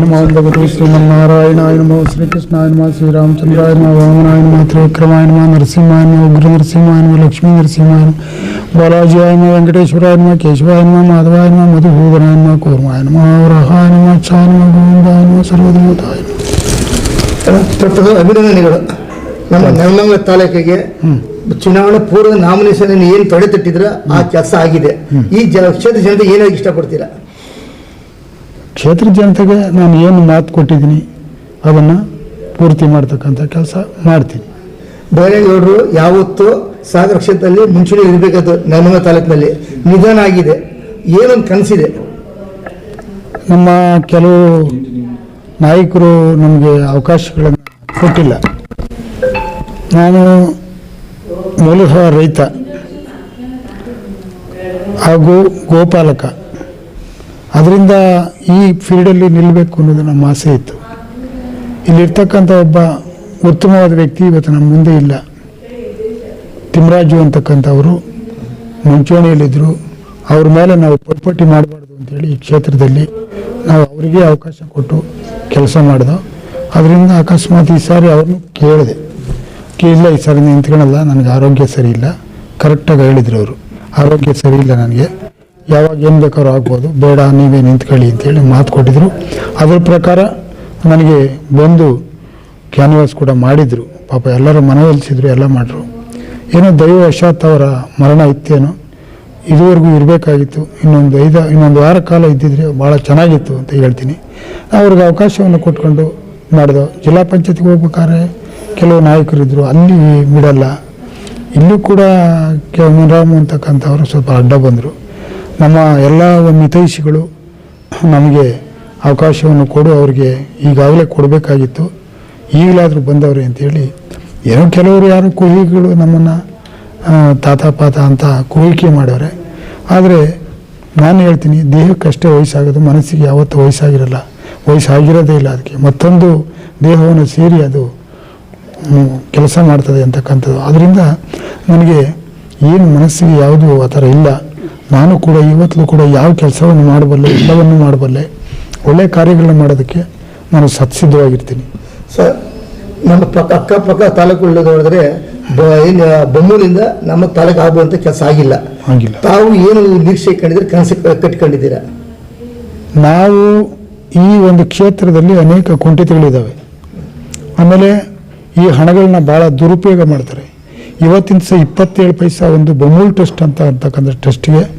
ನಮಃ ಶ್ರೀ ಭಗವತೆ ಶ್ರೀಮನ್ನಾರಾಯಣಾಯ ನಮಃ ಶ್ರೀಕೃಷ್ಣಾಯ ನಮಃ ಶ್ರೀರಾಮಚಂದ್ರಾಯ ನಮಃ ವಾಮನಾಯ ನಮಃ ತ್ರಿವಿಕ್ರಮಾಯ ನಮಃ ನರಸಿಂಹಾಯ ಉಗ್ರ ನರಸಿಂಹಾಯ ಲಕ್ಷ್ಮೀ ನರಸಿಂಹಾಯ ನಮಃ ಬಾಲಾಜಿಯಾಯ ನಮಃ ವೆಂಕಟೇಶ್ವರಾಯ ನಮಃ ಕೇಶವಾಯ ನಮಃ ಮಾಧವಾಯ ನಮಃ ಮಧುಸೂದನಾಯ ನಮಃ ಕೂರ್ಮಾಯ ನಮಃ ವರಹಾಯ ನಮಃ ಚಾಯ ನಮಃ ಗೋವಿಂದಾಯ ನಮಃ ಸರ್ವದೇವತಾಯ ನಮಃ. ಪ್ರಥಮ ಅಭಿನಂದನೆಗಳು. ನಮ್ಮ ನೆಲಮಂಗಲ ತಾಲೂಕಿಗೆ ಚುನಾವಣೆ ಪೂರ್ವ ನಾಮಿನೇಷನ್ ಏನು ತಡೆತಟ್ಟಿದ್ರ ಆ ಕೆಲಸ ಆಗಿದೆ. ಈ ಜನ ಕ್ಷೇತ್ರ ಜನತೆ ಏನಾಗಿ ಇಷ್ಟಪಡ್ತೀರಾ? ಕ್ಷೇತ್ರ ಜನತೆಗೆ ನಾನು ಏನು ಮಾತು ಕೊಟ್ಟಿದ್ದೀನಿ ಅದನ್ನು ಪೂರ್ತಿ ಮಾಡ್ತಕ್ಕಂಥ ಕೆಲಸ ಮಾಡ್ತೀನಿ. ಬೇರೆಯವರು ಯಾವತ್ತೂ ಸಾಗರ ಕ್ಷೇತ್ರದಲ್ಲಿ ಮುಂಚೂಣಿ ಇರಬೇಕಾದ ನಮ್ಮ ತಾಲೂಕಿನಲ್ಲಿ ನಿಧಾನ ಆಗಿದೆ. ಏನೊಂದು ಕನಸಿದೆ? ನಮ್ಮ ಕೆಲವು ನಾಯಕರು ನಮಗೆ ಅವಕಾಶಗಳನ್ನು ಕೊಟ್ಟಿಲ್ಲ. ನಾನು ಮೂಲತಃ ರೈತ ಹಾಗೂ ಗೋಪಾಲಕ. ಅದರಿಂದ ಈ ಫೀಲ್ಡಲ್ಲಿ ನಿಲ್ಲಬೇಕು ಅನ್ನೋದು ನಮ್ಮ ಆಸೆ ಇತ್ತು. ಇಲ್ಲಿರ್ತಕ್ಕಂಥ ಒಬ್ಬ ಉತ್ತಮವಾದ ವ್ಯಕ್ತಿ ಇವತ್ತು ನಮ್ಮ ಮುಂದೆ ಇಲ್ಲ. ತಿಮ್ರಾಜು ಅಂತಕ್ಕಂಥವರು ಮುಂಚೂಣಿಯಲ್ಲಿದ್ದರು. ಅವ್ರ ಮೇಲೆ ನಾವು ಪೈಪೋಟಿ ಮಾಡಬಾರ್ದು ಅಂತೇಳಿ ಈ ಕ್ಷೇತ್ರದಲ್ಲಿ ನಾವು ಅವರಿಗೆ ಅವಕಾಶ ಕೊಟ್ಟು ಕೆಲಸ ಮಾಡಿದೋ. ಅದರಿಂದ ಅಕಸ್ಮಾತ್ ಈ ಸಾರಿ ಅವ್ರನ್ನೂ ಕೇಳಿದೆ. ಕೇಳಿಲ್ಲ ಈ ಸಾರಿ ನಿಂತ್ಕೊಳಲ್ಲ ನನಗೆ ಆರೋಗ್ಯ ಸರಿ ಇಲ್ಲ. ಕರೆಕ್ಟಾಗಿ ಹೇಳಿದ್ರು ಅವರು. ಆರೋಗ್ಯ ಸರಿ ಇಲ್ಲ ನನಗೆ. ಯಾವಾಗ ಏನು ಬೇಕಾದ್ರೂ ಆಗ್ಬೋದು. ಬೇಡ, ನೀವೇ ನಿಂತ್ಕೊಳ್ಳಿ ಅಂತೇಳಿ ಮಾತು ಕೊಟ್ಟಿದ್ರು. ಅದ್ರ ಪ್ರಕಾರ ನನಗೆ ಬಂದು ಕ್ಯಾನ್ವಾಸ್ ಕೂಡ ಮಾಡಿದರು. ಪಾಪ ಎಲ್ಲರೂ ಮನವೊಲಿಸಿದ್ರು ಎಲ್ಲ ಮಾಡಿದ್ರು ಏನೋ ದೈವವಶಾತ್ ಅವರ ಮರಣ ಇತ್ತೇನೋ. ಇದುವರೆಗೂ ಇರಬೇಕಾಗಿತ್ತು. ಇನ್ನೊಂದು ಐದು, ಇನ್ನೊಂದು ವಾರ ಕಾಲ ಇದ್ದಿದ್ರೆ ಭಾಳ ಚೆನ್ನಾಗಿತ್ತು ಅಂತ ಹೇಳ್ತೀನಿ. ಅವ್ರಿಗೆ ಅವಕಾಶವನ್ನು ಕೊಟ್ಕೊಂಡು ಮಾಡಿದೋ. ಜಿಲ್ಲಾ ಪಂಚಾಯತ್ಗೆ ಹೋಗ್ಬೇಕಾದ್ರೆ ಕೆಲವು ನಾಯಕರಿದ್ದರು ಅಲ್ಲಿ ಬಿಡಲ್ಲ ಇಲ್ಲೂ ಕೂಡ ಕೆ ಮುನಿರಾಮ್ ಅಂತಕ್ಕಂಥವ್ರು ಸ್ವಲ್ಪ ಅಡ್ಡ ಬಂದರು. ನಮ್ಮ ಎಲ್ಲ ಮಿತೈಷಿಗಳು ನಮಗೆ ಅವಕಾಶವನ್ನು ಕೊಡು, ಅವ್ರಿಗೆ ಈಗಾಗಲೇ ಕೊಡಬೇಕಾಗಿತ್ತು. ಈಗಲಾದರೂ ಬಂದವ್ರೆ ಅಂತೇಳಿ ಏನೋ ಕೆಲವರು ಯಾರು ಕುಹಿಗಳು ನಮ್ಮನ್ನು ತಾತ ಪಾತ ಅಂತ ಕುಹಿಕೆ ಮಾಡವ್ರೆ ಆದರೆ ನಾನು ಹೇಳ್ತೀನಿ, ದೇಹಕ್ಕಷ್ಟೇ ವಯಸ್ಸಾಗೋದು, ಮನಸ್ಸಿಗೆ ಯಾವತ್ತೂ ವಯಸ್ಸಾಗಿರಲ್ಲ. ವಯಸ್ಸಾಗಿರೋದೇ ಇಲ್ಲ ಅದಕ್ಕೆ. ಮತ್ತೊಂದು ದೇಹವನ್ನು ಸೇರಿ ಅದು ಕೆಲಸ ಮಾಡ್ತದೆ ಅಂತಕ್ಕಂಥದ್ದು. ಅದರಿಂದ ನನಗೆ ಏನು ಮನಸ್ಸಿಗೆ ಯಾವುದು ಆ ಥರ ಇಲ್ಲ. ನಾನು ಕೂಡ ಇವತ್ತಲೂ ಕೂಡ ಯಾವ ಕೆಲಸವನ್ನು ಮಾಡಬಲ್ಲೆ ಎಲ್ಲವನ್ನು ಮಾಡಬಲ್ಲೆ ಒಳ್ಳೆಯ ಕಾರ್ಯಗಳನ್ನು ಮಾಡೋದಕ್ಕೆ ನಾನು ಸತ್ಸಿದ್ಧವಾಗಿರ್ತೀನಿ. ಸರ್ ನಮ್ಮ ಪಕ್ಕ ಅಕ್ಕಪಕ್ಕ ತಾಲೂಕುಗಳು ನೋಡಿದ್ರೆ ಬ- ಏನು ಬೊಮ್ಮೂರಿಂದ ನಮ್ಮ ತಾಲೂಕು ಆಗುವಂಥ ಕೆಲಸ ಆಗಿಲ್ಲ. ಆಗಿಲ್ಲ. ತಾವು ಏನು ನಿರೀಕ್ಷೆ ಕಂಡಿದ್ರೆ ಕನಸು ಕಟ್ಕೊಂಡಿದ್ದೀರಾ ನಾವು ಈ ಒಂದು ಕ್ಷೇತ್ರದಲ್ಲಿ ಅನೇಕ ಕುಂಠಿತಗಳಿದ್ದಾವೆ ಆಮೇಲೆ ಈ ಹಣಗಳನ್ನ ಭಾಳ ದುರುಪಯೋಗ ಮಾಡ್ತಾರೆ. ಇವತ್ತಿನ ಸಹ ಇಪ್ಪತ್ತೇಳು ಪೈಸಾ ಒಂದು ಬಮೂಲ್ ಟ್ರಸ್ಟ್ ಅಂತ ಅಂತಕ್ಕಂಥ ಟ್ರಸ್ಟ್ಗೆ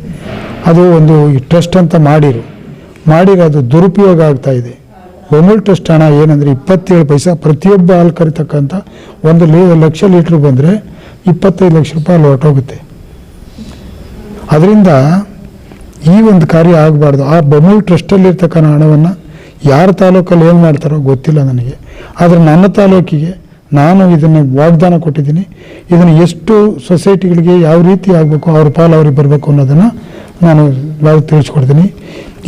ಅದು ಒಂದು ಈ ಟ್ರಸ್ಟ್ ಅಂತ ಮಾಡಿರು. ಮಾಡಿರೋ ಅದು ದುರುಪಯೋಗ ಆಗ್ತಾ ಇದೆ. ಒಮಲ್ ಟ್ರಸ್ಟ್ ಹಣ ಏನಂದರೆ ಇಪ್ಪತ್ತೇಳು ಪೈಸಾ, ಪ್ರತಿಯೊಬ್ಬ ಹಾಲು ಕರಿತಕ್ಕಂಥ ಒಂದು ಲೀ, ಲಕ್ಷ ಲೀಟ್ರ್ ಬಂದರೆ ಇಪ್ಪತ್ತೈದು ಲಕ್ಷ ರೂಪಾಯಿ ಅಲ್ಲಿ ಹೊರಟೋಗುತ್ತೆ. ಅದರಿಂದ ಈ ಒಂದು ಕಾರ್ಯ ಆಗಬಾರ್ದು. ಆ ಬೊಮಲ್ ಟ್ರಸ್ಟಲ್ಲಿರ್ತಕ್ಕಂಥ ಹಣವನ್ನು ಯಾರ ತಾಲೂಕಲ್ಲಿ ಏನು ಮಾಡ್ತಾರೋ ಗೊತ್ತಿಲ್ಲ ನನಗೆ. ಆದರೆ ನನ್ನ ತಾಲೂಕಿಗೆ ನಾನು ಇದನ್ನು ವಾಗ್ದಾನ ಕೊಟ್ಟಿದ್ದೀನಿ. ಇದನ್ನು ಎಷ್ಟು ಸೊಸೈಟಿಗಳಿಗೆ ಯಾವ ರೀತಿ ಆಗಬೇಕು, ಅವ್ರ ಪಾಲು ಅವ್ರಿಗೆ ಬರಬೇಕು ಅನ್ನೋದನ್ನು ನಾನು ಎಲ್ಲರೂ ತಿಳಿಸ್ಕೊಡ್ತೀನಿ.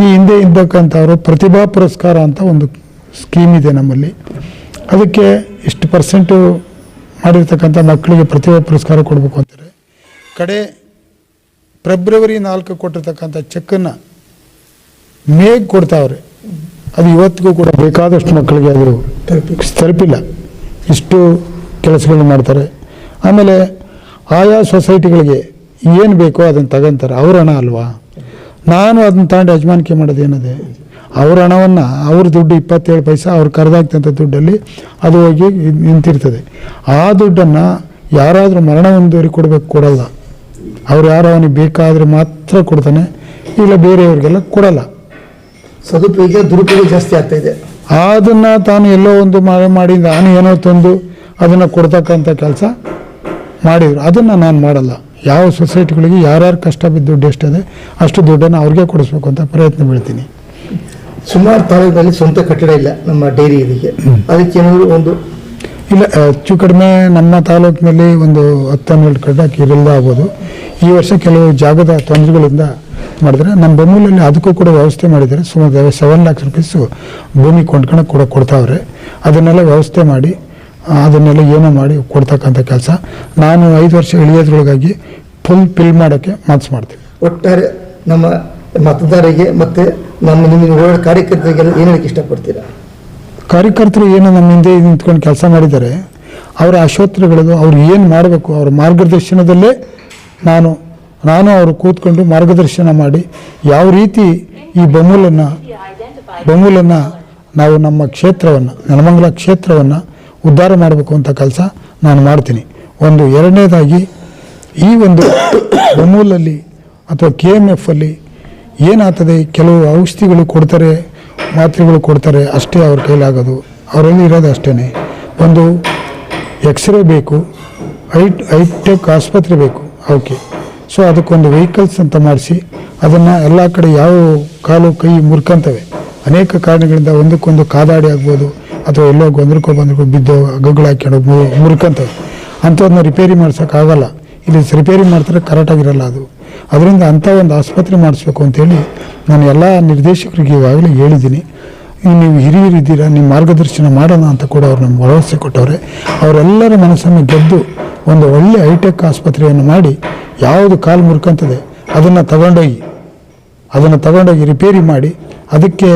ಈ ಹಿಂದೆ ಇದ್ದಕ್ಕಂಥವರು ಪ್ರತಿಭಾ ಪುರಸ್ಕಾರ ಅಂತ ಒಂದು ಸ್ಕೀಮ್ ಇದೆ ನಮ್ಮಲ್ಲಿ. ಅದಕ್ಕೆ ಇಷ್ಟು ಪರ್ಸೆಂಟು ಮಾಡಿರ್ತಕ್ಕಂಥ ಮಕ್ಕಳಿಗೆ ಪ್ರತಿಭಾ ಪುರಸ್ಕಾರ ಕೊಡಬೇಕು ಅಂತಾರೆ. ಕಡೆ ಫೆಬ್ರವರಿ ನಾಲ್ಕು ಕೊಟ್ಟಿರ್ತಕ್ಕಂಥ ಚೆಕ್ಕನ್ನು ಮೇಗ್ ಕೊಡ್ತಾವ್ರೆ. ಅದು ಇವತ್ತಿಗೂ ಕೂಡ ಬೇಕಾದಷ್ಟು ಮಕ್ಕಳಿಗೆ ಅದು ತಲುಪಿಲ್ಲ. ಇಷ್ಟು ಕೆಲಸಗಳನ್ನ ಮಾಡ್ತಾರೆ. ಆಮೇಲೆ ಆಯಾ ಸೊಸೈಟಿಗಳಿಗೆ ಏನು ಬೇಕೋ ಅದನ್ನು ತಗೊಂತಾರೆ. ಅವ್ರ ಹಣ ಅಲ್ವಾ? ನಾನು ಅದನ್ನ ತಗೊಂಡು ಯಜಮಾನಿಕೆ ಮಾಡೋದು ಏನದೆ? ಅವ್ರ ಹಣವನ್ನು ಅವ್ರ ದುಡ್ಡು ಇಪ್ಪತ್ತೇಳು ಪೈಸಾ ಅವ್ರು ಕರೆದಾಗ್ತಂಥ ದುಡ್ಡಲ್ಲಿ ಅದು ಹೋಗಿ ನಿಂತಿರ್ತದೆ. ಆ ದುಡ್ಡನ್ನು ಯಾರಾದರೂ ಮರಣ ಹೊಂದೋರಿಗೆ ಕೊಡಬೇಕು ಕೊಡಲ್ಲ. ಅವ್ರು ಯಾರು ಅವನಿಗೆ ಬೇಕಾದರೆ ಮಾತ್ರ ಕೊಡ್ತಾನೆ ಇಲ್ಲ ಬೇರೆಯವ್ರಿಗೆಲ್ಲ ಕೊಡಲ್ಲ. ಸದುಪಯೋಗ ದುರುಪಯೋಗ ಜಾಸ್ತಿ ಆಗ್ತಾ ಇದೆ. ಅದನ್ನ ತಾನು ಎಲ್ಲೋ ಒಂದು ಮಾಡಿ ಮಾಡಿ ನಾನು ಏನೋ ತಂದು ಅದನ್ನು ಕೊಡ್ತಕ್ಕಂಥ ಕೆಲಸ ಮಾಡಿದರು. ಅದನ್ನು ನಾನು ಮಾಡಲ್ಲ. ಯಾವ ಸೊಸೈಟಿಗಳಿಗೆ ಯಾರ್ಯಾರು ಕಷ್ಟ ಬಿದ್ದ ದುಡ್ಡು ಎಷ್ಟಿದೆ ಅಷ್ಟು ದುಡ್ಡನ್ನು ಅವ್ರಿಗೆ ಕೊಡಿಸ್ಬೇಕು ಅಂತ ಪ್ರಯತ್ನ ಬೀಳ್ತೀನಿ. ಸುಮಾರು ತಾಲೂಕಲ್ಲಿ ಸ್ವಂತ ಕಟ್ಟಡ ಇಲ್ಲ ನಮ್ಮ ಡೈರಿ ಇದಕ್ಕೆ. ಅದಕ್ಕೆ ಏನಾದ್ರು ಒಂದು? ಇಲ್ಲ ಹೆಚ್ಚು ಕಡಿಮೆ ನಮ್ಮ ತಾಲೂಕಿನಲ್ಲಿ ಒಂದು ಹತ್ತು ಹನ್ನೆರಡು ಕಡ್ಡಕ್ಕೆ ಇರಲ್ಲ ಆಗ್ಬೋದು. ಈ ವರ್ಷ ಕೆಲವು ಜಾಗದ ತೊಂದರೆಗಳಿಂದ ಮಾಡಿದರೆ ನಮ್ಮ ಬೆಂಗಳೂರಲ್ಲಿ ಅದಕ್ಕೂ ಕೂಡ ವ್ಯವಸ್ಥೆ ಮಾಡಿದ್ದಾರೆ. ಸುಮಾರು ಸೆವೆನ್ ಲ್ಯಾಕ್ಸ್ ರುಪೀಸು ಭೂಮಿ ಕೊಂಡ್ಕೊಳಕ್ಕೆ ಕೂಡ ಕೊಡ್ತಾವ್ರೆ. ಅದನ್ನೆಲ್ಲ ವ್ಯವಸ್ಥೆ ಮಾಡಿ ಅದನ್ನೆಲ್ಲ ಏನೋ ಮಾಡಿ ಕೊಡ್ತಕ್ಕಂಥ ಕೆಲಸ. ನಾನು ಐದು ವರ್ಷ ಇಳಿಯೋದ್ರೊಳಗಾಗಿ ಫುಲ್ ಫಿಲ್ ಮಾಡೋಕ್ಕೆ ಮನಸ್ಸು ಮಾಡ್ತೀನಿ. ಒಟ್ಟಾರೆ ನಮ್ಮ ಮತದಾರರಿಗೆ ಮತ್ತೆ ನಮ್ಮ ನಿಮ್ಮ ಒಳ್ಳೆ ಕಾರ್ಯಕರ್ತರಿಗೆಲ್ಲ ಏನು ಹೇಳಕ್ಕೆ ಇಷ್ಟಪಡ್ತೀರಾ? ಕಾರ್ಯಕರ್ತರು ಏನು ನಮ್ಮ ಹಿಂದೆ ನಿಂತ್ಕೊಂಡು ಕೆಲಸ ಮಾಡಿದ್ದಾರೆ. ಅವರ ಅಶೋತ್ರಗಳದು ಅವ್ರು ಏನು ಮಾಡಬೇಕು ಅವ್ರ ಮಾರ್ಗದರ್ಶನದಲ್ಲೇ ನಾನು ನಾನು ಅವರು ಕೂತ್ಕೊಂಡು ಮಾರ್ಗದರ್ಶನ ಮಾಡಿ ಯಾವ ರೀತಿ ಈ ಬಮೂಲನ್ನು ಬಮೂಲನ್ನು ನಾವು ನಮ್ಮ ಕ್ಷೇತ್ರವನ್ನು ನೆಲಮಂಗಲ ಕ್ಷೇತ್ರವನ್ನು ಉದ್ಧಾರ ಮಾಡಬೇಕು ಅಂತ ಕೆಲಸ ನಾನು ಮಾಡ್ತೀನಿ. ಒಂದು ಎರಡನೇದಾಗಿ ಈ ಒಂದು ಬಮೂಲಲ್ಲಿ ಅಥವಾ ಕೆ ಎಂ ಎಫಲ್ಲಿ ಏನಾಗ್ತದೆ? ಕೆಲವು ಔಷಧಿಗಳು ಕೊಡ್ತಾರೆ, ಮಾತ್ರೆಗಳು ಕೊಡ್ತಾರೆ, ಅಷ್ಟೇ ಅವ್ರ ಕೈಲಾಗೋದು. ಅವರಲ್ಲಿ ಇರೋದು ಅಷ್ಟೇ ಒಂದು ಎಕ್ಸ್ರೇ ಬೇಕು ಐಟ್ ಐಟೆಕ್ ಆಸ್ಪತ್ರೆ ಬೇಕು ಓಕೆ ಸೊ ಅದಕ್ಕೊಂದು ವೆಹಿಕಲ್ಸ್ ಅಂತ ಮಾಡಿಸಿ, ಅದನ್ನು ಎಲ್ಲ ಕಡೆ ಯಾವ ಕಾಲು, ಕೈ ಮುರ್ಕಂತವೆ. ಅನೇಕ ಕಾರಣಗಳಿಂದ ಒಂದಕ್ಕೊಂದು ಕಾದಾಡಿ ಆಗ್ಬೋದು ಅಥವಾ ಎಲ್ಲೋ ಗೊಂದಲಕ್ಕೋ ಬಂದಕ್ಕೋ ಬಿದ್ದು ಗಗ್ಗಳು ಮುರುಕಂತ ಅಂಥವ್ರನ್ನ ರಿಪೇರಿ ಮಾಡ್ಸೋಕ್ಕಾಗಲ್ಲ. ಇಲ್ಲಿ ರಿಪೇರಿ ಮಾಡ್ತಾರೆ ಕರೆಕ್ಟಾಗಿರಲ್ಲ ಅದು. ಅದರಿಂದ ಅಂಥ ಒಂದು ಆಸ್ಪತ್ರೆ ಮಾಡಿಸ್ಬೇಕು ಅಂತೇಳಿ ನಾನು ಎಲ್ಲ ನಿರ್ದೇಶಕರಿಗೆ ಇವಾಗಲೇ ಹೇಳಿದ್ದೀನಿ. ನೀವು ಹಿರಿಯರಿದ್ದೀರಾ ನಿಮ್ಮ ಮಾರ್ಗದರ್ಶನ ಮಾಡೋಣ ಅಂತ ಕೂಡ ಅವ್ರು ನಮ್ಗೆ ಭರವಸೆ ಕೊಟ್ಟವ್ರೆ. ಅವರೆಲ್ಲರ ಮನಸ್ಸನ್ನು ಗೆದ್ದು ಒಂದು ಒಳ್ಳೆ ಹೈಟೆಕ್ ಆಸ್ಪತ್ರೆಯನ್ನು ಮಾಡಿ ಯಾವುದು ಕಾಲು ಮುರ್ಕಂತದೆ, ಅದನ್ನು ತಗೊಂಡೋಗಿ ಅದನ್ನು ತಗೊಂಡೋಗಿ ರಿಪೇರಿ ಮಾಡಿ, ಅದಕ್ಕೆ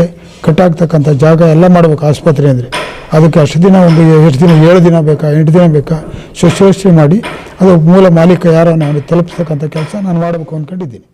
ಕಟ್ಟಾಗ್ತಕ್ಕಂಥ ಜಾಗ ಎಲ್ಲ ಮಾಡ್ಬೇಕು ಆಸ್ಪತ್ರೆ ಅಂದರೆ. ಅದಕ್ಕೆ ಅಷ್ಟು ದಿನ ಒಂದು ಎಷ್ಟು ದಿನ, ಏಳು ದಿನ ಬೇಕಾ, ಎಂಟು ದಿನ ಬೇಕಾ ಶುಶ್ರೂಷೆ ಮಾಡಿ, ಅದು ಮೂಲ ಮಾಲೀಕ ಯಾರನ್ನು ಅವನಿಗೆ ತಲುಪಿಸ್ತಕ್ಕಂಥ ಕೆಲಸ ನಾನು ಮಾಡಬೇಕು ಅಂದ್ಕೊಂಡಿದ್ದೀನಿ